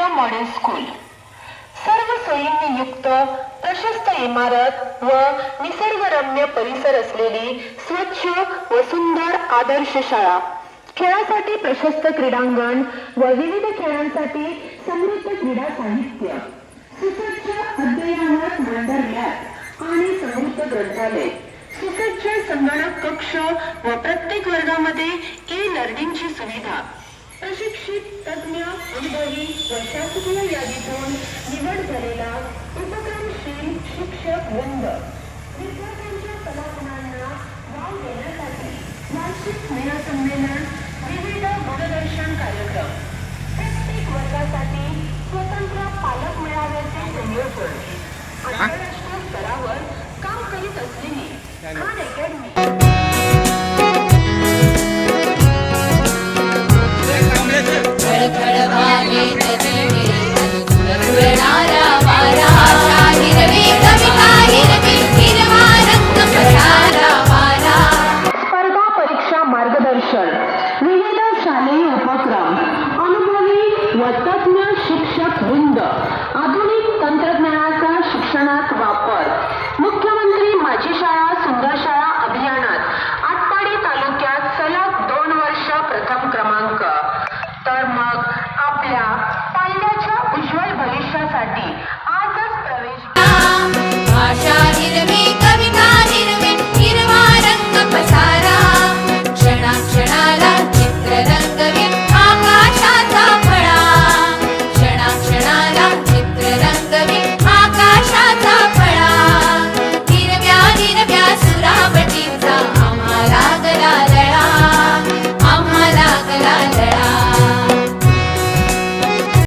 Maharashtra model school सर्व सोयींनी युक्त प्रशस्त इमारत व निसर्गरम्य परिसर असलेली स्वच्छ व सुंदर आदर्श शाळा. खेळासाठी प्रशस्त क्रीडांगण व विविध खेळांसाठी समृद्ध क्रीडा साहित्य. सुसज्ज अद्ययावत वंडर आणि समृद्ध ग्रंथालय. सुसज्ज संगणक कक्ष व प्रत्येक वर्गामध्ये ई लर्निंगची सुविधा. प्रशिक्षित तज्ञ अनुभवी प्रशासकीय यादीतून निवड झालेला उपक्रमशील शिक्षक वृंद. विद्यार्थ्यांच्या कलापनांना वाव देण्यासाठी वार्षिक क्रीडा संमेलन शिक्षण विविध शालेय उपक्रम अनुभवी व तज्ञ शिक्षक